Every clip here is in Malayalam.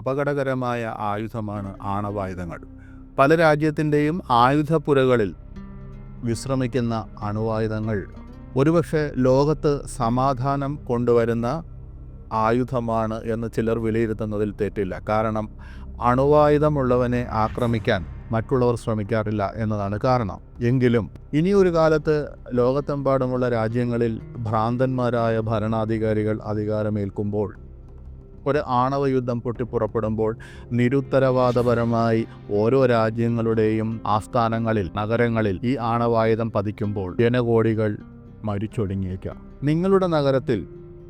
അപകടകരമായ ആയുധമാണ് ആണവായുധങ്ങൾ. പല രാജ്യത്തിന്റെയും ആയുധപ്പുരകളിൽ വിശ്രമിക്കുന്ന അണുവായുധങ്ങൾ. ഒരുപക്ഷെ ലോകത്ത് സമാധാനം കൊണ്ടുവരുന്ന ആയുധമാണ് എന്ന് ചിലർ വിലയിരുത്തുന്നതിൽ തെറ്റില്ല. കാരണം അണുവായുധമുള്ളവനെ ആക്രമിക്കാൻ മറ്റുള്ളവർ ശ്രമിക്കാറില്ല എന്നതാണ് കാരണം. എങ്കിലും ഇനിയൊരു കാലത്ത് ലോകത്തെമ്പാടുമുള്ള രാജ്യങ്ങളിൽ ഭ്രാന്തന്മാരായ ഭരണാധികാരികൾ അധികാരമേൽക്കുമ്പോൾ ഒരു ആണവ യുദ്ധം പൊട്ടിപ്പുറപ്പെടുമ്പോൾ നിരുത്തരവാദപരമായി ഓരോ രാജ്യങ്ങളുടെയും ആസ്ഥാനങ്ങളിൽ നഗരങ്ങളിൽ ഈ ആണവായുധം പതിക്കുമ്പോൾ ജനകോടികൾ മരിച്ചൊടുങ്ങിയേക്കാം. നിങ്ങളുടെ നഗരത്തിൽ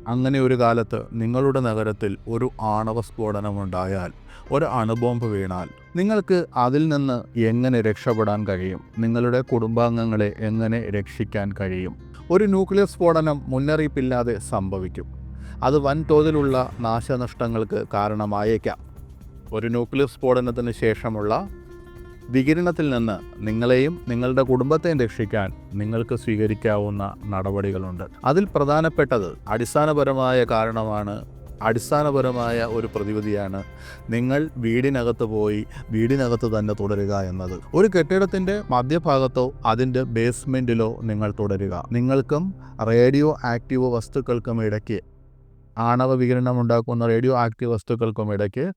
അങ്ങനെ ഒരു കാലത്ത് നിങ്ങളുടെ നഗരത്തിൽ ഒരു ആണവ സ്ഫോടനമുണ്ടായാൽ ഒരു അണുബോംബ് വീണാൽ നിങ്ങൾക്ക് അതിൽ നിന്ന് എങ്ങനെ രക്ഷപ്പെടാൻ കഴിയും? നിങ്ങളുടെ കുടുംബാംഗങ്ങളെ എങ്ങനെ രക്ഷിക്കാൻ കഴിയും? ഒരു ന്യൂക്ലിയർ സ്ഫോടനം മുന്നറിയിപ്പില്ലാതെ സംഭവിക്കും. അത് വൻതോതിലുള്ള നാശനഷ്ടങ്ങൾക്ക് കാരണമായേക്കാം. ഒരു ന്യൂക്ലിയർ സ്ഫോടനത്തിന് ശേഷമുള്ള വികിരണത്തിൽ നിന്ന് നിങ്ങളെയും നിങ്ങളുടെ കുടുംബത്തെയും രക്ഷിക്കാൻ നിങ്ങൾക്ക് സ്വീകരിക്കാവുന്ന നടപടികളുണ്ട്. അതിൽ പ്രധാനപ്പെട്ടത് അടിസ്ഥാനപരമായ കാരണമാണ് അടിസ്ഥാനപരമായ ഒരു പ്രതിവിധിയാണ് നിങ്ങൾ വീടിനകത്ത് പോയി വീടിനകത്ത് തന്നെ തുടരുക എന്നത്. ഒരു കെട്ടിടത്തിന്റെ മധ്യഭാഗത്തോ അതിന്റെ ബേസ്മെന്റിലോ നിങ്ങൾ തുടരുക. നിങ്ങൾക്കും റേഡിയോ ആക്റ്റീവ് വസ്തുക്കൾക്കും ഇടയ്ക്ക് ആണവ വികിരണം ഉണ്ടാക്കുന്ന റേഡിയോ ആക്റ്റീവ് വസ്തുക്കൾക്കും ഇടയ്ക്ക്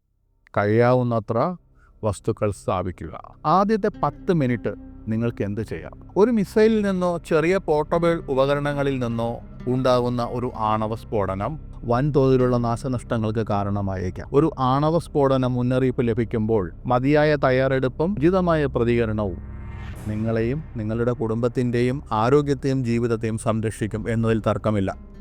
കഴിയാവുന്നത്ര വസ്തുക്കൾ സ്ഥാപിക്കുക. ആദ്യത്തെ പത്ത് മിനിറ്റ് നിങ്ങൾക്ക് എന്ത് ചെയ്യാം? ഒരു മിസൈലിൽ നിന്നോ ചെറിയ പോർട്ടബിൾ ഉപകരണങ്ങളിൽ നിന്നോ ഉണ്ടാകുന്ന ഒരു ആണവ സ്ഫോടനം വൻതോതിലുള്ള നാശനഷ്ടങ്ങൾക്ക് കാരണമായേക്കാം. ഒരു ആണവ സ്ഫോടനം മുന്നറിയിപ്പ് ലഭിക്കുമ്പോൾ മതിയായ തയ്യാറെടുപ്പും ഉചിതമായ പ്രതികരണവും നിങ്ങളെയും നിങ്ങളുടെ കുടുംബത്തിന്റെയും ആരോഗ്യത്തെയും ജീവിതത്തെയും സംരക്ഷിക്കും എന്നതിൽ തർക്കമില്ല.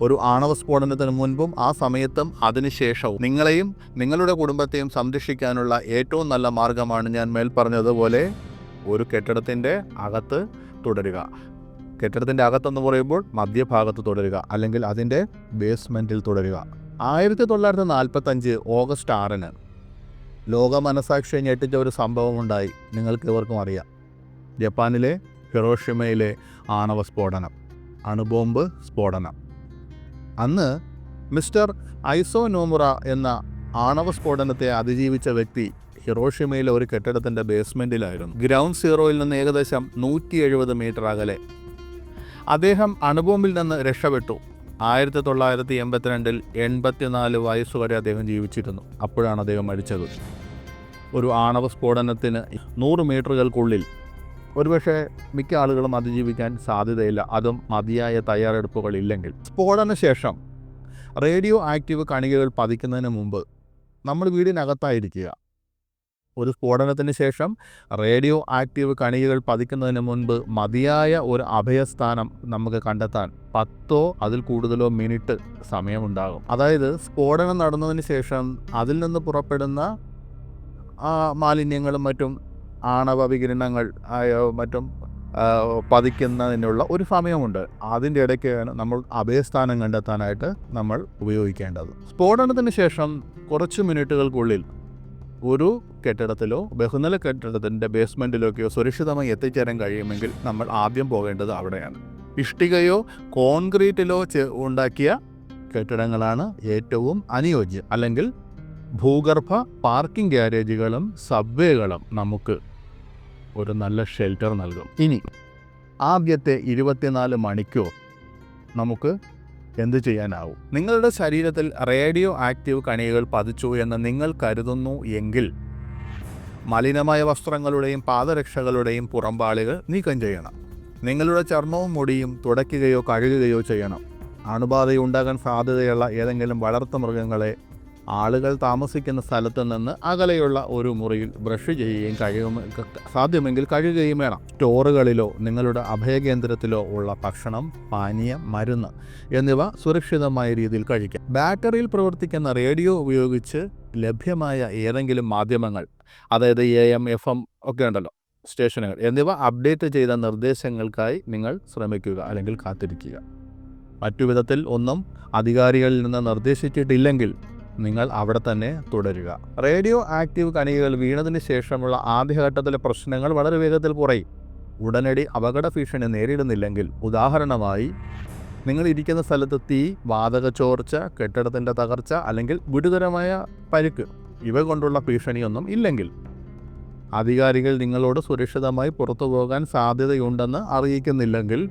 ഒരു ആണവ സ്ഫോടനത്തിന് മുൻപും ആ സമയത്തും അതിനുശേഷവും നിങ്ങളെയും നിങ്ങളുടെ കുടുംബത്തെയും സംരക്ഷിക്കാനുള്ള ഏറ്റവും നല്ല മാർഗമാണ് ഞാൻ മേൽ പറഞ്ഞതുപോലെ ഒരു കെട്ടിടത്തിന്റെ അകത്ത് തുടരുക. കെട്ടിടത്തിന്റെ അകത്തെന്ന് പറയുമ്പോൾ മധ്യഭാഗത്ത് തുടരുക അല്ലെങ്കിൽ അതിന്റെ ബേസ്മെന്റിൽ തുടരുക. ആയിരത്തി തൊള്ളായിരത്തി നാൽപ്പത്തഞ്ച് ഓഗസ്റ്റ് ആറിന് ലോക മനസാക്ഷിയെ ഞെട്ടിച്ച ഒരു സംഭവമുണ്ടായി നിങ്ങൾക്ക് ഇവർക്കും അറിയാം. ജപ്പാനിലെ ഹിറോഷിമയിലെ ആണവ സ്ഫോടനം അണുബോംബ് സ്ഫോടനം. അന്ന് മിസ്റ്റർ ഐസോ നോമുറ എന്ന ആണവ സ്ഫോടനത്തെ അതിജീവിച്ച വ്യക്തി ഹിറോഷിമയിലെ ഒരു കെട്ടിടത്തിന്റെ ബേസ്മെന്റിലായിരുന്നു ഗ്രൗണ്ട് സീറോയിൽ നിന്ന് ഏകദേശം നൂറ്റി എഴുപത് മീറ്റർ അകലെ. അദ്ദേഹം അണുബോംബിൽ നിന്ന് രക്ഷപ്പെട്ടു. ആയിരത്തി തൊള്ളായിരത്തി എൺപത്തിരണ്ടിൽ എൺപത്തിനാല് വയസ്സുവരെ അദ്ദേഹം ജീവിച്ചിരുന്നു. അപ്പോഴാണ് അദ്ദേഹം മരിച്ചത്. ഒരു ആണവ സ്ഫോടനത്തിന് നൂറ് മീറ്ററുകൾക്കുള്ളിൽ ഒരുപക്ഷെ മിക്ക ആളുകളും അതിജീവിക്കാൻ സാധ്യതയില്ല. അതും മതിയായ തയ്യാറെടുപ്പുകൾ ഇല്ലെങ്കിൽ സ്ഫോടന ശേഷം റേഡിയോ ആക്റ്റീവ് കണികകൾ പതിക്കുന്നതിന് മുമ്പ് നമ്മൾ വീടിനകത്തായിരിക്കുക. ഒരു സ്ഫോടനത്തിന് ശേഷം റേഡിയോ ആക്റ്റീവ് കണികകൾ പതിക്കുന്നതിന് മുൻപ് മതിയായ ഒരു അഭയസ്ഥാനം നമുക്ക് കണ്ടെത്താൻ പത്തോ അതിൽ കൂടുതലോ മിനിറ്റ് സമയമുണ്ടാകും. അതായത് സ്ഫോടനം നടന്നതിന് ശേഷം അതിൽ നിന്ന് പുറപ്പെടുന്ന മാലിന്യങ്ങളും മറ്റും ആണവ വികിരണങ്ങൾ മറ്റും പതിക്കുന്നതിനുള്ള ഒരു സമയമുണ്ട്. അതിന്റെ ഇടയ്ക്കാണ് നമ്മൾ അഭയസ്ഥാനം കണ്ടെത്താനായിട്ട് നമ്മൾ ഉപയോഗിക്കേണ്ടത്. സ്ഫോടനത്തിന് ശേഷം കുറച്ച് മിനിറ്റുകൾക്കുള്ളിൽ ഒരു കെട്ടിടത്തിലോ ബഹുനില കെട്ടിടത്തിന്റെ ബേസ്മെന്റിലേക്കോ സുരക്ഷിതമായി എത്തിച്ചേരാൻ കഴിയുമെങ്കിൽ നമ്മൾ ആദ്യം പോകേണ്ടത് അവിടെയാണ്. ഇഷ്ടികയോ കോൺക്രീറ്റിലോ ഉണ്ടാക്കിയ കെട്ടിടങ്ങളാണ് ഏറ്റവും അനുയോജ്യം. അല്ലെങ്കിൽ ഭൂഗർഭ പാർക്കിംഗ് ഗ്യാരേജുകളും സബ്വേകളും നമുക്ക് ഒരു നല്ല ഷെൽട്ടർ നൽകും. ഇനി ആദ്യത്തെ ഇരുപത്തിനാല് മണിക്കൂർ നമുക്ക് എന്ത് ചെയ്യാനാവും? നിങ്ങളുടെ ശരീരത്തിൽ റേഡിയോ ആക്റ്റീവ് കണികകൾ പതിച്ചു എന്ന് നിങ്ങൾ കരുതുന്നു എങ്കിൽ മലിനമായ വസ്ത്രങ്ങളുടെയും പാദരക്ഷകളുടെയും പുറമ്പാളികൾ നീക്കം ചെയ്യണം. നിങ്ങളുടെ ചർമ്മവും മുടിയും തുടയ്ക്കുകയോ കഴുകുകയോ ചെയ്യണം. അണുബാധയുണ്ടാകാൻ സാധ്യതയുള്ള ഏതെങ്കിലും വളർത്തുമൃഗങ്ങളെ ആളുകൾ താമസിക്കുന്ന സ്ഥലത്ത് നിന്ന് അകലെയുള്ള ഒരു മുറിയിൽ ബ്രഷ് ചെയ്യുകയും കഴിയും സാധ്യമെങ്കിൽ കഴുകുകയും വേണം. സ്റ്റോറുകളിലോ നിങ്ങളുടെ അഭയകേന്ദ്രത്തിലോ ഉള്ള ഭക്ഷണം പാനീയം മരുന്ന് എന്നിവ സുരക്ഷിതമായ രീതിയിൽ കഴിക്കാം. ബാറ്ററിയിൽ പ്രവർത്തിക്കുന്ന റേഡിയോ ഉപയോഗിച്ച് ലഭ്യമായ ഏതെങ്കിലും മാധ്യമങ്ങൾ അതായത് എ എം എഫ് എം ഒക്കെ ഉണ്ടല്ലോ സ്റ്റേഷനുകൾ എന്നിവ അപ്ഡേറ്റ് ചെയ്ത നിർദ്ദേശങ്ങൾക്കായി നിങ്ങൾ ശ്രമിക്കുക അല്ലെങ്കിൽ കാത്തിരിക്കുക. മറ്റു വിധത്തിൽ ഒന്നും അധികാരികളിൽ നിന്ന് നിർദ്ദേശിച്ചിട്ടില്ലെങ്കിൽ നിങ്ങൾ അവിടെ തന്നെ തുടരുക. റേഡിയോ ആക്റ്റീവ് കണികകൾ വീണതിന് ശേഷമുള്ള ആദ്യഘട്ടത്തിലെ പ്രശ്നങ്ങൾ വളരെ വേഗത്തിൽ കുറയും. ഉടനടി അപകട ഭീഷണി നേരിടുന്നില്ലെങ്കിൽ ഉദാഹരണമായി നിങ്ങൾ ഇരിക്കുന്ന സ്ഥലത്ത് തീ വാതക ചോർച്ച കെട്ടിടത്തിന്റെ തകർച്ച അല്ലെങ്കിൽ ഗുരുതരമായ പരുക്ക് ഇവ കൊണ്ടുള്ള ഭീഷണിയൊന്നും ഇല്ലെങ്കിൽ. അധികാരികൾ നിങ്ങളോട് സുരക്ഷിതമായി പുറത്തു പോകാൻ സാധ്യതയുണ്ടെന്ന് അറിയിക്കുന്നില്ലെങ്കിൽ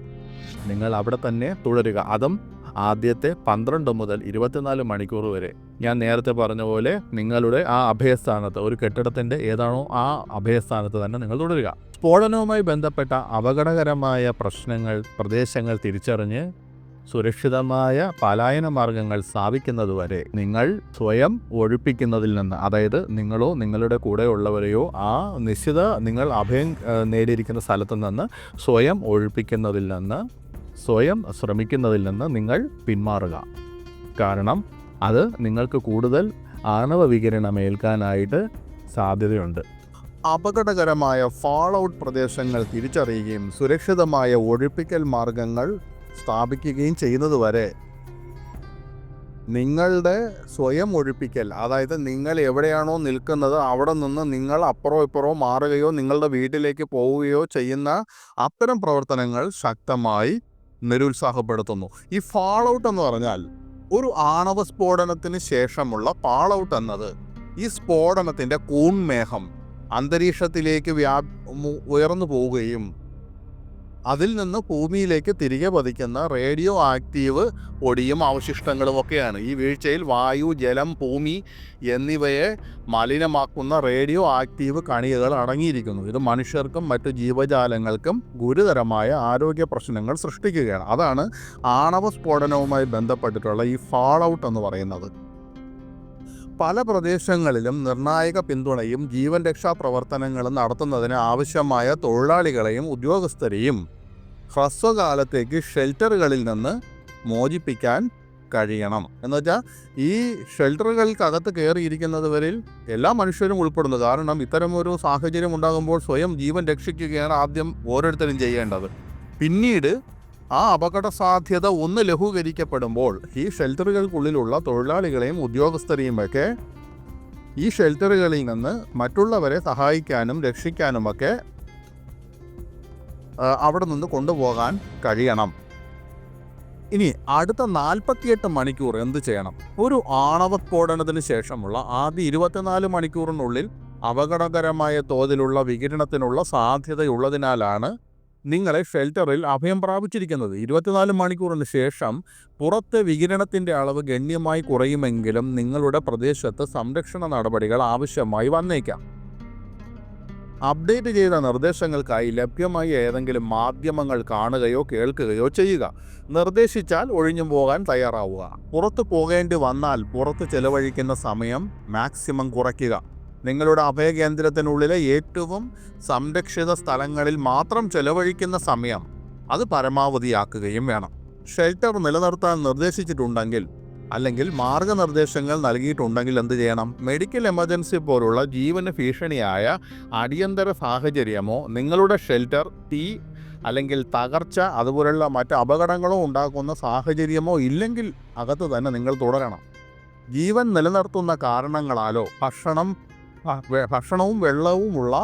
നിങ്ങൾ അവിടെ തന്നെ തുടരുക. അതും ആദ്യത്തെ പന്ത്രണ്ട് മുതൽ ഇരുപത്തിനാല് മണിക്കൂർ വരെ. ഞാൻ നേരത്തെ പറഞ്ഞ പോലെ നിങ്ങളുടെ ആ അഭയസ്ഥാനത്ത് ഒരു കെട്ടിടത്തിന്റെ ഏതാണോ ആ അഭയസ്ഥാനത്ത് തന്നെ നിങ്ങൾ തുടരുക. സ്ഫോടനവുമായി ബന്ധപ്പെട്ട അപകടകരമായ പ്രശ്നങ്ങൾ പ്രദേശങ്ങൾ തിരിച്ചറിഞ്ഞ് സുരക്ഷിതമായ പലായന മാർഗങ്ങൾ സ്ഥാപിക്കുന്നതുവരെ നിങ്ങൾ സ്വയം ഒഴിപ്പിക്കുന്നതിൽ നിന്ന് അതായത് നിങ്ങളോ നിങ്ങളുടെ കൂടെയുള്ളവരെയോ ആ നിശ്ചിത നിങ്ങൾ അഭയം നേടിയിരിക്കുന്ന സ്ഥലത്ത് നിന്ന് സ്വയം ഒഴിപ്പിക്കുന്നതിൽ നിന്ന് സ്വയം ശ്രമിക്കുന്നതിൽ നിന്ന് നിങ്ങൾ പിന്മാറുക. കാരണം അത് നിങ്ങൾക്ക് കൂടുതൽ ആണവ വികിരണമേൽക്കാനായിട്ട് സാധ്യതയുണ്ട്. അപകടകരമായ ഫാൾ ഔട്ട് പ്രദേശങ്ങൾ തിരിച്ചറിയുകയും സുരക്ഷിതമായ ഒഴിപ്പിക്കൽ മാർഗങ്ങൾ സ്ഥാപിക്കുകയും ചെയ്യുന്നതുവരെ നിങ്ങളുടെ സ്വയം ഒഴിപ്പിക്കൽ അതായത് നിങ്ങൾ എവിടെയാണോ നിൽക്കുന്നത് അവിടെ നിന്ന് നിങ്ങൾ അപ്പുറോ ഇപ്പുറോ മാറുകയോ നിങ്ങളുടെ വീട്ടിലേക്ക് പോവുകയോ ചെയ്യുന്ന അത്തരം പ്രവർത്തനങ്ങൾ ശക്തമായി നിരുത്സാഹപ്പെടുത്തുന്നു. ഈ ഫാൾ ഔട്ട് എന്ന് പറഞ്ഞാൽ ഒരു ആണവ സ്ഫോടനത്തിന് ശേഷമുള്ള ഫാൾ ഔട്ട് എന്നത് ഈ സ്ഫോടനത്തിന്റെ കൂൺമേഘം അന്തരീക്ഷത്തിലേക്ക് വ്യാ ഉയർന്നു പോവുകയും അതിൽ നിന്ന് ഭൂമിയിലേക്ക് തിരികെ പതിക്കുന്ന റേഡിയോ ആക്റ്റീവ് പൊടിയും അവശിഷ്ടങ്ങളും ഒക്കെയാണ്. ഈ വീഴ്ചയിൽ വായു ജലം ഭൂമി എന്നിവയെ മലിനമാക്കുന്ന റേഡിയോ ആക്റ്റീവ് കണികകൾ അടങ്ങിയിരിക്കുന്നു. ഇത് മനുഷ്യർക്കും മറ്റു ജീവജാലങ്ങൾക്കും ഗുരുതരമായ ആരോഗ്യ പ്രശ്നങ്ങൾ സൃഷ്ടിക്കുകയാണ്. അതാണ് ആണവ സ്ഫോടനവുമായി ബന്ധപ്പെട്ടിട്ടുള്ള ഈ ഫാൾ ഔട്ട് എന്ന് പറയുന്നത്. പല പ്രദേശങ്ങളിലും നിർണായക പിന്തുണയും ജീവൻ രക്ഷാ പ്രവർത്തനങ്ങളും നടത്തുന്നതിന് ആവശ്യമായ തൊഴിലാളികളെയും ഉദ്യോഗസ്ഥരെയും ഹ്രസ്വകാലത്തേക്ക് ഷെൽട്ടറുകളിൽ നിന്ന് മോചിപ്പിക്കാൻ കഴിയണം. എന്ന് വെച്ചാൽ ഈ ഷെൽട്ടറുകൾക്കകത്ത് കയറിയിരിക്കുന്നതുവരിൽ എല്ലാ മനുഷ്യരും ഉൾപ്പെടുന്നു. കാരണം ഇത്തരമൊരു സാഹചര്യം ഉണ്ടാകുമ്പോൾ സ്വയം ജീവൻ രക്ഷിക്കുകയാണ് ആദ്യം ഓരോരുത്തരും ചെയ്യേണ്ടത്. പിന്നീട് ആ അപകട സാധ്യത ഒന്ന് ലഘൂകരിക്കപ്പെടുമ്പോൾ ഈ ഷെൽട്ടറുകൾക്കുള്ളിലുള്ള തൊഴിലാളികളെയും ഉദ്യോഗസ്ഥരെയുമൊക്കെ ഈ ഷെൽട്ടറുകളിൽ നിന്ന് മറ്റുള്ളവരെ സഹായിക്കാനും രക്ഷിക്കാനുമൊക്കെ അവിടെ നിന്ന് കൊണ്ടുപോകാൻ കഴിയണം. ഇനി അടുത്ത നാൽപ്പത്തിയെട്ട് മണിക്കൂർ എന്ത് ചെയ്യണം? ഒരു ആണവ സ്ഫോടനത്തിന് ശേഷമുള്ള ആദ്യ ഇരുപത്തിനാല് മണിക്കൂറിനുള്ളിൽ അപകടകരമായ തോതിലുള്ള വികിരണത്തിനുള്ള സാധ്യതയുള്ളതിനാലാണ് നിങ്ങളെ ഷെൽറ്ററിൽ അഭയം പ്രാപിച്ചിരിക്കുന്നത്. ഇരുപത്തിനാല് മണിക്കൂറിന് ശേഷം പുറത്ത് വികിരണത്തിന്റെ അളവ് ഗണ്യമായി കുറയുമെങ്കിലും നിങ്ങളുടെ പ്രദേശത്ത് സംരക്ഷണ നടപടികൾ ആവശ്യമായി വന്നേക്കാം. അപ്ഡേറ്റ് ചെയ്ത നിർദ്ദേശങ്ങൾക്കായി ലഭ്യമായ ഏതെങ്കിലും മാധ്യമങ്ങൾ കാണുകയോ കേൾക്കുകയോ ചെയ്യുക. നിർദ്ദേശിച്ചാൽ ഒഴിഞ്ഞു പോകാൻ തയ്യാറാവുക. പുറത്തു പോകേണ്ടി വന്നാൽ പുറത്ത് ചെലവഴിക്കുന്ന സമയം മാക്സിമം കുറയ്ക്കുക. നിങ്ങളുടെ അഭയകേന്ദ്രത്തിനുള്ളിലെ ഏറ്റവും സംരക്ഷിത സ്ഥലങ്ങളിൽ മാത്രം ചെലവഴിക്കുന്ന സമയം അത് പരമാവധിയാക്കുകയും വേണം. ഷെൽട്ടർ നിലനിർത്താൻ നിർദ്ദേശിച്ചിട്ടുണ്ടെങ്കിൽ അല്ലെങ്കിൽ മാർഗനിർദ്ദേശങ്ങൾ നൽകിയിട്ടുണ്ടെങ്കിൽ എന്ത് ചെയ്യണം? മെഡിക്കൽ എമർജൻസി പോലുള്ള ജീവന ഭീഷണിയായ അടിയന്തര സാഹചര്യമോ നിങ്ങളുടെ ഷെൽട്ടർ തീ അല്ലെങ്കിൽ തകർച്ച അതുപോലുള്ള മറ്റ് അപകടങ്ങളോ ഉണ്ടാക്കുന്ന സാഹചര്യമോ ഇല്ലെങ്കിൽ അകത്ത് തന്നെ നിങ്ങൾ തുടരണം. ജീവൻ നിലനിർത്തുന്ന കാരണങ്ങളാലോ ഭക്ഷണം ഭക്ഷണവും വെള്ളവുമുള്ള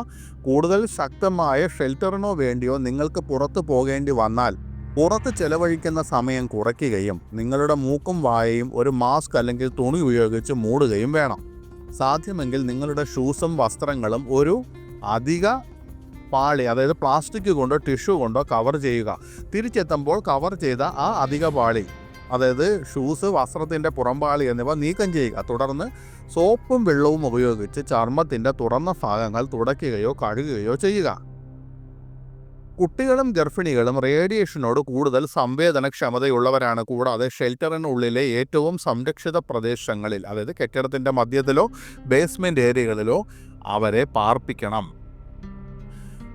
കൂടുതൽ ശക്തമായ ഷെൽട്ടറിനോ വേണ്ടിയോ നിങ്ങൾക്ക് പുറത്തു പോകേണ്ടി വന്നാൽ പുറത്ത് ചെലവഴിക്കുന്ന സമയം കുറയ്ക്കുകയും നിങ്ങളുടെ മൂക്കും വായയും ഒരു മാസ്ക് അല്ലെങ്കിൽ തുണി ഉപയോഗിച്ച് മൂടുകയും വേണം. സാധ്യമെങ്കിൽ നിങ്ങളുടെ ഷൂസും വസ്ത്രങ്ങളും ഒരു അധിക പാളി അതായത് പ്ലാസ്റ്റിക് കൊണ്ടോ ടിഷ്യൂ കൊണ്ടോ കവർ ചെയ്യുക. തിരിച്ചെത്തുമ്പോൾ കവർ ചെയ്ത ആ അധിക പാളി അതായത് ഷൂസ് വസ്ത്രത്തിന്റെ പുറംപാളി എന്നിവ നീക്കം ചെയ്യുക. തുടർന്ന് സോപ്പും വെള്ളവും ഉപയോഗിച്ച് ചർമ്മത്തിന്റെ തുറന്ന ഭാഗങ്ങൾ തുടയ്ക്കുകയോ കഴുകുകയോ ചെയ്യുക. കുട്ടികളും ഗർഭിണികളും റേഡിയേഷനോട് കൂടുതൽ സംവേദനക്ഷമതയുള്ളവരാണ്. കൂടാതെ ഷെൽട്ടറിനുള്ളിലെ ഏറ്റവും സംരക്ഷിത പ്രദേശങ്ങളിൽ അതായത് കെട്ടിടത്തിന്റെ മധ്യത്തിലോ ബേസ്മെന്റ് ഏരിയകളിലോ അവരെ പാർപ്പിക്കണം.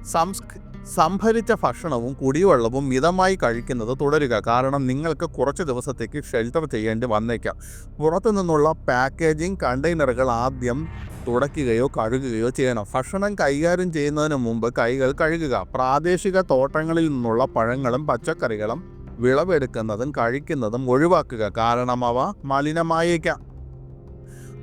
സംസ്ക സംഭരിച്ച ഭക്ഷണവും കുടിവെള്ളവും മിതമായി കഴിക്കുന്നത് തുടരുക. കാരണം നിങ്ങൾക്ക് കുറച്ച് ദിവസത്തേക്ക് ഷെൽട്ടർ ചെയ്യേണ്ടി വന്നേക്കാം. പുറത്തു നിന്നുള്ള പാക്കേജിംഗ് കണ്ടെയ്നറുകൾ ആദ്യം തുടയ്ക്കുകയോ കഴുകുകയോ ചെയ്യണം. ഭക്ഷണം കൈകാര്യം ചെയ്യുന്നതിന് മുമ്പ് കൈകൾ കഴുകുക. പ്രാദേശിക തോട്ടങ്ങളിൽ നിന്നുള്ള പഴങ്ങളും പച്ചക്കറികളും വിളവെടുക്കുന്നതും കഴിക്കുന്നതും ഒഴിവാക്കുക. കാരണം അവ മലിനമായേക്കാം.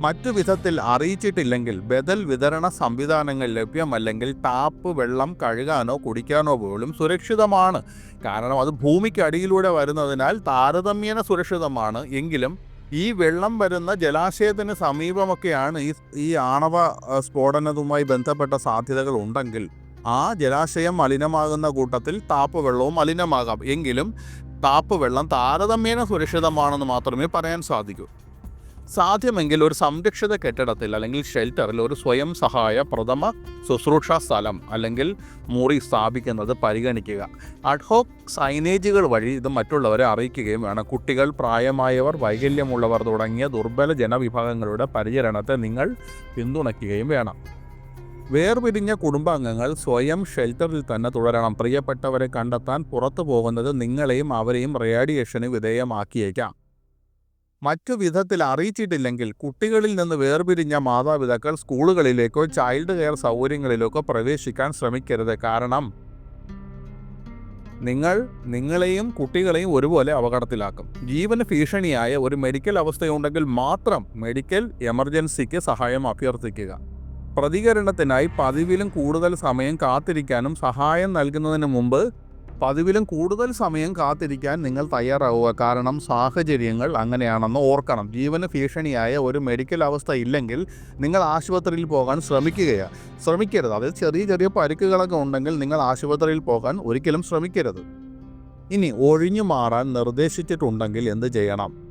മറ്റു വിധത്തിൽ അറിയിച്ചിട്ടില്ലെങ്കിൽ ബദൽ വിതരണ സംവിധാനങ്ങൾ ലഭ്യമല്ലെങ്കിൽ ടാപ്പ് വെള്ളം കഴുകാനോ കുടിക്കാനോ പോലും സുരക്ഷിതമാണ്. കാരണം അത് ഭൂമിക്കടിയിലൂടെ വരുന്നതിനാൽ താരതമ്യേന സുരക്ഷിതമാണ്. എങ്കിലും ഈ വെള്ളം വരുന്ന ജലാശയത്തിന് സമീപമൊക്കെയാണ് ഈ ഈ ആണവ സ്ഫോടനവുമായി ബന്ധപ്പെട്ട സാധ്യതകൾ ഉണ്ടെങ്കിൽ ആ ജലാശയം മലിനമാകുന്ന കൂട്ടത്തിൽ താപ്പ് വെള്ളവും മലിനമാകാം. എങ്കിലും താപ്പ് വെള്ളം താരതമ്യേന സുരക്ഷിതമാണെന്ന് മാത്രമേ പറയാൻ സാധിക്കൂ. സാധ്യമെങ്കിൽ ഒരു സംരക്ഷിത കെട്ടിടത്തിൽ അല്ലെങ്കിൽ ഷെൽട്ടറിൽ ഒരു സ്വയം സഹായ പ്രഥമ ശുശ്രൂഷ സ്ഥലം അല്ലെങ്കിൽ മുറി സ്ഥാപിക്കുന്നത് പരിഗണിക്കുക. അഡ്ഹോക് സൈനേജുകൾ വഴി ഇത് മറ്റുള്ളവരെ അറിയിക്കുകയും വേണം. കുട്ടികൾ പ്രായമായവർ വൈകല്യമുള്ളവർ തുടങ്ങിയ ദുർബല ജനവിഭാഗങ്ങളുടെ പരിചരണത്തെ നിങ്ങൾ പിന്തുണയ്ക്കുകയും വേണം. വേർപിരിഞ്ഞ കുടുംബാംഗങ്ങൾ സ്വയം ഷെൽട്ടറിൽ തന്നെ തുടരണം. പ്രിയപ്പെട്ടവരെ കണ്ടെത്താൻ പുറത്തു പോകുന്നത് നിങ്ങളെയും അവരെയും റേഡിയേഷന് വിധേയമാക്കിയേക്കാം. മറ്റു വിധത്തിൽ അറിയിച്ചിട്ടില്ലെങ്കിൽ കുട്ടികളിൽ നിന്ന് വേർപിരിഞ്ഞ മാതാപിതാക്കൾ സ്കൂളുകളിലേക്കോ ചൈൽഡ് കെയർ സൗകര്യങ്ങളിലേക്കോ പ്രവേശിക്കാൻ ശ്രമിക്കരുത്. കാരണം നിങ്ങൾ നിങ്ങളെയും കുട്ടികളെയും ഒരുപോലെ അപകടത്തിലാക്കും. ജീവന് ഭീഷണിയായ ഒരു മെഡിക്കൽ അവസ്ഥയുണ്ടെങ്കിൽ മാത്രം മെഡിക്കൽ എമർജൻസിക്ക് സഹായം അഭ്യർത്ഥിക്കുക. പ്രതികരണത്തിനായി പതിവിലും കൂടുതൽ സമയം കാത്തിരിക്കാനും സഹായം നൽകുന്നതിന് മുമ്പ് പതിവിലും കൂടുതൽ സമയം കാത്തിരിക്കാൻ നിങ്ങൾ തയ്യാറാവുക. കാരണം സാഹചര്യങ്ങൾ അങ്ങനെയാണെന്ന് ഓർക്കണം. ജീവന് ഭീഷണിയായ ഒരു മെഡിക്കൽ അവസ്ഥ ഇല്ലെങ്കിൽ നിങ്ങൾ ആശുപത്രിയിൽ പോകാൻ ശ്രമിക്കുകയാണ് ശ്രമിക്കരുത്. അതായത് ചെറിയ ചെറിയ പരിക്കുകളൊക്കെ ഉണ്ടെങ്കിൽ നിങ്ങൾ ആശുപത്രിയിൽ പോകാൻ ഒരിക്കലും ശ്രമിക്കരുത്. ഇനി ഒഴിഞ്ഞു മാറാൻ നിർദ്ദേശിച്ചിട്ടുണ്ടെങ്കിൽ എന്ത് ചെയ്യണം?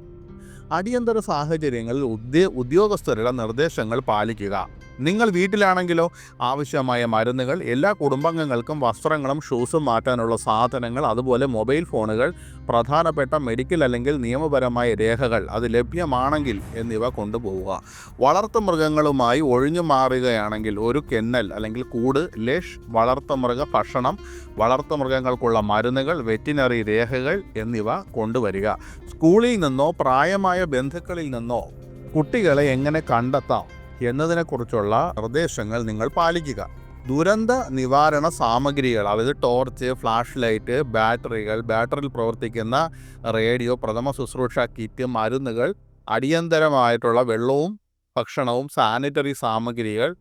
അടിയന്തര സാഹചര്യങ്ങളിൽ ഉദ്യോ ഉദ്യോഗസ്ഥരുടെ നിർദ്ദേശങ്ങൾ പാലിക്കുക. നിങ്ങൾ വീട്ടിലാണെങ്കിലോ ആവശ്യമായ മരുന്നുകൾ എല്ലാ കുടുംബാംഗങ്ങൾക്കും വസ്ത്രങ്ങളും ഷൂസും മാറ്റാനുള്ള സാധനങ്ങൾ അതുപോലെ മൊബൈൽ ഫോണുകൾ പ്രധാനപ്പെട്ട മെഡിക്കൽ അല്ലെങ്കിൽ നിയമപരമായ രേഖകൾ അത് ലഭ്യമാണെങ്കിൽ എന്നിവ കൊണ്ടുപോവുക. വളർത്തു മൃഗങ്ങളുമായി ഒഴിഞ്ഞു മാറുകയാണെങ്കിൽ ഒരു കെന്നൽ അല്ലെങ്കിൽ കൂട് ലഷ് വളർത്തുമൃഗ ഭക്ഷണം വളർത്തുമൃഗങ്ങൾക്കുള്ള മരുന്നുകൾ വെറ്റിനറി രേഖകൾ എന്നിവ കൊണ്ടുവരിക. സ്കൂളിൽ നിന്നോ പ്രായമായ ബന്ധുക്കളിൽ നിന്നോ കുട്ടികളെ എങ്ങനെ കണ്ടെത്താം? എന്നതിനെക്കുറിച്ചുള്ള നിർദ്ദേശങ്ങൾ നിങ്ങൾ പാലിക്കുക. ദുരന്ത നിവാരണ സാമഗ്രികൾ അതായത് ടോർച്ച് ഫ്ലാഷ് ലൈറ്റ് ബാറ്ററികൾ ബാറ്ററിയിൽ പ്രവർത്തിക്കുന്ന റേഡിയോ പ്രഥമ ശുശ്രൂഷ കിറ്റ് മരുന്നുകൾ അടിയന്തരമായിട്ടുള്ള വെള്ളവും ഭക്ഷണവും സാനിറ്ററി സാമഗ്രികൾ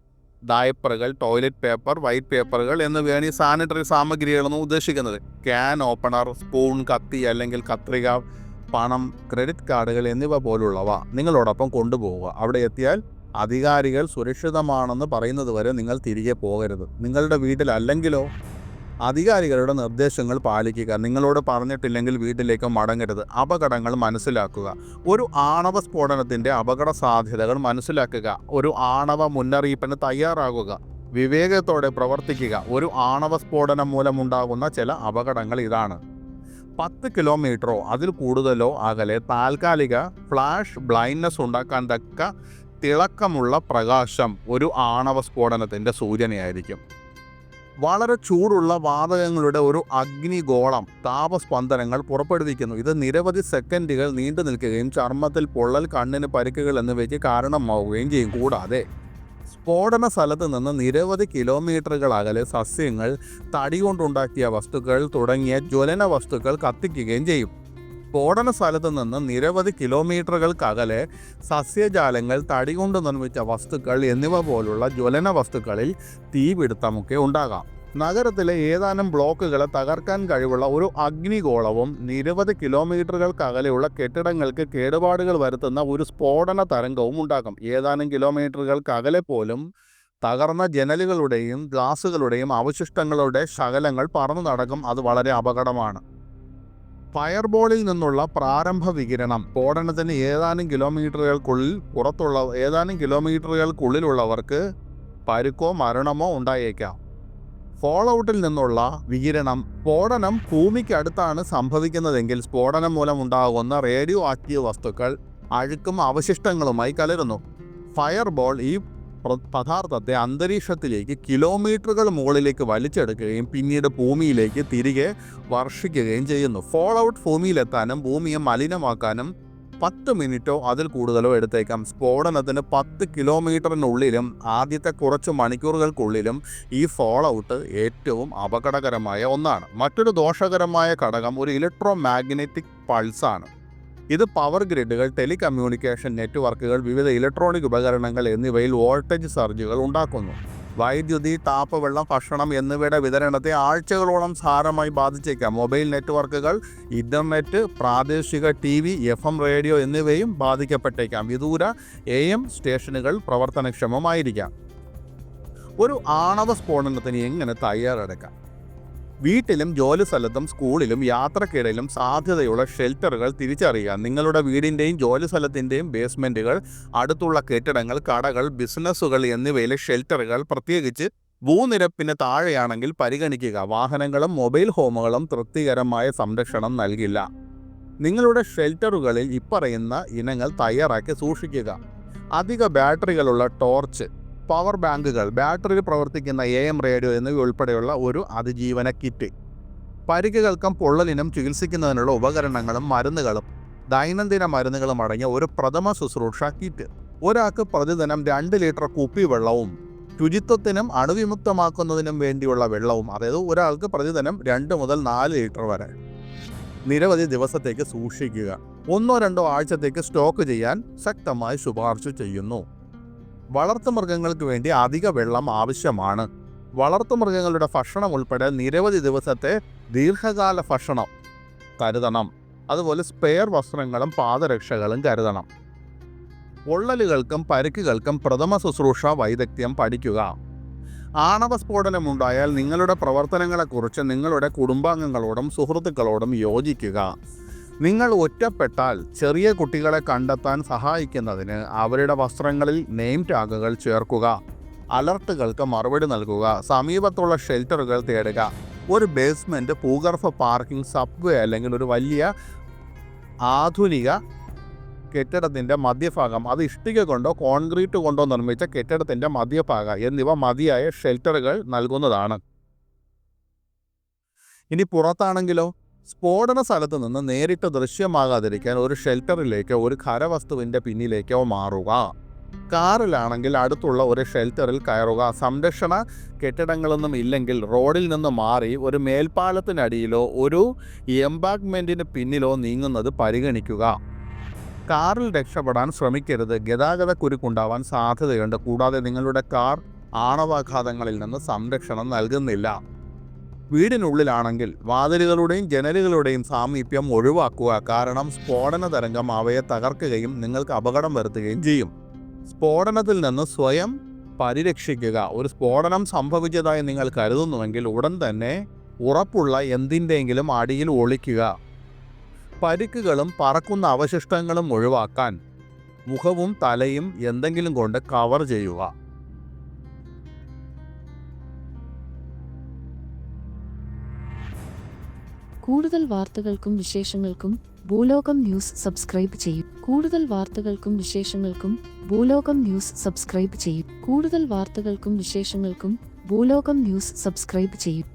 ഡയപ്പറുകൾ ടോയ്ലറ്റ് പേപ്പർ വൈറ്റ് പേപ്പറുകൾ എന്നിവയാണ് ഈ സാനിറ്ററി സാമഗ്രികളെന്ന് ഉദ്ദേശിക്കുന്നത്. ക്യാൻ ഓപ്പണർ സ്പൂൺ കത്തി അല്ലെങ്കിൽ കത്രിക പണം ക്രെഡിറ്റ് കാർഡുകൾ എന്നിവ പോലുള്ളവ നിങ്ങളോടൊപ്പം കൊണ്ടുപോവുക. അവിടെ എത്തിയാൽ അധികാരികൾ സുരക്ഷിതമാണെന്ന് പറയുന്നത് വരെ നിങ്ങൾ തിരികെ പോകരുത്. നിങ്ങളുടെ വീട്ടിലല്ലെങ്കിലോ അധികാരികളുടെ നിർദ്ദേശങ്ങൾ പാലിക്കുക. നിങ്ങളോട് പറഞ്ഞിട്ടില്ലെങ്കിൽ വീട്ടിലേക്ക് മടങ്ങരുത്. അപകടങ്ങൾ മനസ്സിലാക്കുക. ഒരു ആണവ സ്ഫോടനത്തിന്റെ അപകട സാധ്യതകൾ മനസ്സിലാക്കുക. ഒരു ആണവ മുന്നറിയിപ്പിന് തയ്യാറാകുക. വിവേകത്തോടെ പ്രവർത്തിക്കുക. ഒരു ആണവ സ്ഫോടനം മൂലമുണ്ടാകുന്ന ചില അപകടങ്ങൾ ഇതാണ്. പത്ത് കിലോമീറ്ററോ അതിൽ കൂടുതലോ അകലെ താൽക്കാലിക ഫ്ലാഷ് ബ്ലൈൻഡ്നെസ് ഉണ്ടാക്കാൻ തക്ക തിളക്കമുള്ള പ്രകാശം ഒരു ആണവ സ്ഫോടനത്തിന്റെ സൂചനയായിരിക്കും. വളരെ ചൂടുള്ള വാതകങ്ങളുടെ ഒരു അഗ്നിഗോളം താപസ്പന്ദനങ്ങൾ പുറപ്പെടുവിക്കുന്നു. ഇത് നിരവധി സെക്കൻഡുകൾ നീണ്ടു നിൽക്കുകയും ചർമ്മത്തിൽ പൊള്ളൽ കണ്ണിന് പരിക്കുകൾ എന്നിവയ്ക്ക് കാരണമാവുകയും ചെയ്യും. കൂടാതെ സ്ഫോടന സ്ഥലത്ത് നിന്ന് നിരവധി കിലോമീറ്ററുകൾ അകലെ സസ്യങ്ങൾ തടി കൊണ്ടുണ്ടാക്കിയ വസ്തുക്കൾ തുടങ്ങിയ ജ്വലന വസ്തുക്കൾ കത്തിക്കുകയും ചെയ്യും. സ്ഫോടന സ്ഥലത്ത് നിന്ന് നിരവധി കിലോമീറ്ററുകൾക്കകലെ സസ്യജാലങ്ങൾ തടി കൊണ്ട് നിർമ്മിച്ച വസ്തുക്കൾ എന്നിവ പോലുള്ള ജ്വലന വസ്തുക്കളിൽ തീപിടുത്തമൊക്കെ ഉണ്ടാകാം. നഗരത്തിലെ ഏതാനും ബ്ലോക്കുകളെ തകർക്കാൻ കഴിവുള്ള ഒരു അഗ്നിഗോളവും നിരവധി കിലോമീറ്ററുകൾക്കകലെയുള്ള കെട്ടിടങ്ങൾക്ക് കേടുപാടുകൾ വരുത്തുന്ന ഒരു സ്ഫോടന തരംഗവും ഉണ്ടാകും. ഏതാനും കിലോമീറ്ററുകൾക്കകലെ പോലും തകർന്ന ജനലുകളുടെയും ഗ്ലാസുകളുടെയും അവശിഷ്ടങ്ങളുടെ ശകലങ്ങൾ പറന്നു നടക്കും. അത് വളരെ അപകടമാണ്. ഫയർബോളിൽ നിന്നുള്ള പ്രാരംഭ വികിരണം. സ്ഫോടനത്തിന് ഏതാനും കിലോമീറ്ററുകൾക്കുള്ളിൽ പുറത്തുള്ള ഏതാനും കിലോമീറ്ററുകൾക്കുള്ളിലുള്ളവർക്ക് പരുക്കോ മരണമോ ഉണ്ടായേക്കാം. ഫോൾ ഔട്ടിൽ നിന്നുള്ള വികിരണം സ്ഫോടനം ഭൂമിക്കടുത്താണ് സംഭവിക്കുന്നതെങ്കിൽ സ്ഫോടനം മൂലം ഉണ്ടാകുന്ന റേഡിയോ ആക്റ്റീവ് വസ്തുക്കൾ അഴുക്കും അവശിഷ്ടങ്ങളുമായി കലരുന്നു. ഫയർബോൾ ഈ പദാർത്ഥത്തെ അന്തരീക്ഷത്തിലേക്ക് കിലോമീറ്ററുകൾ മുകളിലേക്ക് വലിച്ചെടുക്കുകയും പിന്നീട് ഭൂമിയിലേക്ക് തിരികെ വർഷിക്കുകയും ചെയ്യുന്നു. ഫോൾ ഔട്ട് ഭൂമിയിലെത്താനും ഭൂമിയെ മലിനമാക്കാനും പത്ത് മിനിറ്റോ അതിൽ കൂടുതലോ എടുത്തേക്കാം. സ്ഫോടനത്തിന് പത്ത് കിലോമീറ്ററിനുള്ളിലും ആദ്യത്തെ കുറച്ച് മണിക്കൂറുകൾക്കുള്ളിലും ഈ ഫോൾ ഔട്ട് ഏറ്റവും അപകടകരമായ ഒന്നാണ്. മറ്റൊരു ദോഷകരമായ ഘടകം ഒരു ഇലക്ട്രോ മാഗ്നറ്റിക് പൾസാണ് ഇത് പവർ ഗ്രിഡുകൾ ടെലികമ്മ്യൂണിക്കേഷൻ നെറ്റ്വർക്കുകൾ വിവിധ ഇലക്ട്രോണിക് ഉപകരണങ്ങൾ എന്നിവയിൽ വോൾട്ടേജ് സർജുകൾ ഉണ്ടാക്കുന്നു. വൈദ്യുതി താപ വെള്ളം ഭക്ഷണം എന്നിവയുടെ വിതരണത്തെ ആഴ്ചകളോളം സാരമായി ബാധിച്ചേക്കാം. മൊബൈൽ നെറ്റ്വർക്കുകൾ ഇന്റർനെറ്റ് പ്രാദേശിക T V F M radio എന്നിവയും ബാധിക്കപ്പെട്ടേക്കാം. വിദൂര എ എം സ്റ്റേഷനുകൾ പ്രവർത്തനക്ഷമമായിരിക്കാം. ഒരു ആണവ സ്ഫോടനത്തിന് എങ്ങനെ തയ്യാറെടുക്കാം? വീട്ടിലും ജോലി സ്ഥലത്തും സ്കൂളിലും യാത്രക്കിടയിലും സാധ്യതയുള്ള ഷെൽട്ടറുകൾ തിരിച്ചറിയുക. നിങ്ങളുടെ വീടിന്റെയും ജോലി സ്ഥലത്തിന്റെയും ബേസ്മെന്റുകൾ അടുത്തുള്ള കെട്ടിടങ്ങൾ കടകൾ ബിസിനസ്സുകൾ എന്നിവയിലെ ഷെൽട്ടറുകൾ പ്രത്യേകിച്ച് ഭൂനിരപ്പിന് താഴെയാണെങ്കിൽ പരിഗണിക്കുക. വാഹനങ്ങളും മൊബൈൽ ഹോമുകളും തൃപ്തികരമായ സംരക്ഷണം നൽകില്ല. നിങ്ങളുടെ ഷെൽട്ടറുകളിൽ ഇപ്പറയുന്ന ഇനങ്ങൾ തയ്യാറാക്കി സൂക്ഷിക്കുക. അധിക ബാറ്ററികളുള്ള ടോർച്ച് പവർ ബാങ്കുകൾ ബാറ്ററിയിൽ പ്രവർത്തിക്കുന്ന എ എം റേഡിയോ എന്നിവ ഉൾപ്പെടെയുള്ള ഒരു അതിജീവന കിറ്റ്. പരിക്കുകൾക്കും പൊള്ളലിനും ചികിത്സിക്കുന്നതിനുള്ള ഉപകരണങ്ങളും മരുന്നുകളും ദൈനംദിന മരുന്നുകളും അടങ്ങിയ ഒരു പ്രഥമ ശുശ്രൂഷ കിറ്റ്. ഒരാൾക്ക് പ്രതിദിനം രണ്ട് ലിറ്റർ കുപ്പി വെള്ളവും ശുചിത്വത്തിനും അണുവിമുക്തമാക്കുന്നതിനും വേണ്ടിയുള്ള വെള്ളവും അതായത് ഒരാൾക്ക് പ്രതിദിനം രണ്ട് മുതൽ നാല് ലിറ്റർ വരെ നിരവധി ദിവസത്തേക്ക് സൂക്ഷിക്കുക. ഒന്നോ രണ്ടോ ആഴ്ചത്തേക്ക് സ്റ്റോക്ക് ചെയ്യാൻ ശക്തമായി ശുപാർശ ചെയ്യുന്നു. വളർത്തുമൃഗങ്ങൾക്ക് വേണ്ടി അധിക വെള്ളം ആവശ്യമാണ്. വളർത്തുമൃഗങ്ങളുടെ ഭക്ഷണം ഉൾപ്പെടെ നിരവധി ദിവസത്തെ ദീർഘകാല ഭക്ഷണം കരുതണം. അതുപോലെ സ്പെയർ വസ്ത്രങ്ങളും പാദരക്ഷകളും കരുതണം. പൊള്ളലുകൾക്കും പരിക്കുകൾക്കും പ്രഥമ ശുശ്രൂഷ വൈദഗ്ധ്യം പഠിക്കുക. ആണവ സ്ഫോടനമുണ്ടായാൽ നിങ്ങളുടെ പ്രവർത്തനങ്ങളെക്കുറിച്ച് നിങ്ങളുടെ കുടുംബാംഗങ്ങളോടും സുഹൃത്തുക്കളോടും യോജിക്കുക. നിങ്ങൾ ഒറ്റപ്പെട്ടാൽ ചെറിയ കുട്ടികളെ കണ്ടെത്താൻ സഹായിക്കുന്നതിന് അവരുടെ വസ്ത്രങ്ങളിൽ നെയിം ടാഗുകൾ ചേർക്കുക. അലർട്ടുകൾക്ക് മറുപടി നൽകുക. സമീപത്തുള്ള ഷെൽട്ടറുകൾ തേടുക. ഒരു ബേസ്മെന്റ് ഭൂഗർഭ പാർക്കിംഗ് സബ്വേ അല്ലെങ്കിൽ ഒരു വലിയ ആധുനിക കെട്ടിടത്തിന്റെ മധ്യഭാഗം അത് ഇഷ്ടിക കൊണ്ടോ കോൺക്രീറ്റ് കൊണ്ടോ നിർമ്മിച്ച കെട്ടിടത്തിന്റെ മധ്യഭാഗം എന്നിവ മതിയായ ഷെൽട്ടറുകൾ നൽകുന്നതാണ്. ഇനി പുറത്താണെങ്കിലോ? സ്ഫോടന സ്ഥലത്ത് നിന്ന് നേരിട്ട് ദൃശ്യമാകാതിരിക്കാൻ ഒരു ഷെൽട്ടറിലേക്കോ ഒരു ഖരവസ്തുവിന്റെ പിന്നിലേക്കോ മാറുക. കാറിലാണെങ്കിൽ അടുത്തുള്ള ഒരു ഷെൽട്ടറിൽ കയറുക. സംരക്ഷണ കെട്ടിടങ്ങളൊന്നും ഇല്ലെങ്കിൽ റോഡിൽ നിന്ന് മാറി ഒരു മേൽപ്പാലത്തിനടിയിലോ ഒരു എംബാക്ക്മെന്റിന് പിന്നിലോ നീങ്ങുന്നത് പരിഗണിക്കുക. കാറിൽ രക്ഷപ്പെടാൻ ശ്രമിക്കരുത്. ഗതാഗത കുരുക്കുണ്ടാവാൻ സാധ്യതയുണ്ട്. കൂടാതെ നിങ്ങളുടെ കാർ ആണവാഘാതങ്ങളിൽ നിന്ന് സംരക്ഷണം നൽകുന്നില്ല. വീടിനുള്ളിലാണെങ്കിൽ വാതിലുകളുടെയും ജനലുകളുടെയും സാമീപ്യം ഒഴിവാക്കുക കാരണം സ്ഫോടന തരംഗം അവയെ തകർക്കുകയും നിങ്ങൾക്ക് അപകടം വരുത്തുകയും ചെയ്യും. സ്ഫോടനത്തിൽ നിന്ന് സ്വയം പരിരക്ഷിക്കുക. ഒരു സ്ഫോടനം സംഭവിച്ചതായി നിങ്ങൾ കരുതുന്നുവെങ്കിൽ ഉടൻ തന്നെ ഉറപ്പുള്ള എന്തിന്റെയെങ്കിലും അടിയിൽ ഒളിക്കുക. പരിക്കുകളും പറക്കുന്ന അവശിഷ്ടങ്ങളും ഒഴിവാക്കാൻ മുഖവും തലയും എന്തെങ്കിലും കൊണ്ട് കവർ ചെയ്യുക. കൂടുതൽ വാർത്തകൾക്കും വിശേഷങ്ങൾക്കും ഭൂലോകം ന്യൂസ് സബ്സ്ക്രൈബ് ചെയ്യും. കൂടുതൽ വാർത്തകൾക്കും വിശേഷങ്ങൾക്കും ഭൂലോകം ന്യൂസ് സബ്സ്ക്രൈബ് ചെയ്യും. കൂടുതൽ വാർത്തകൾക്കും വിശേഷങ്ങൾക്കും ഭൂലോകം ന്യൂസ് സബ്സ്ക്രൈബ് ചെയ്യും.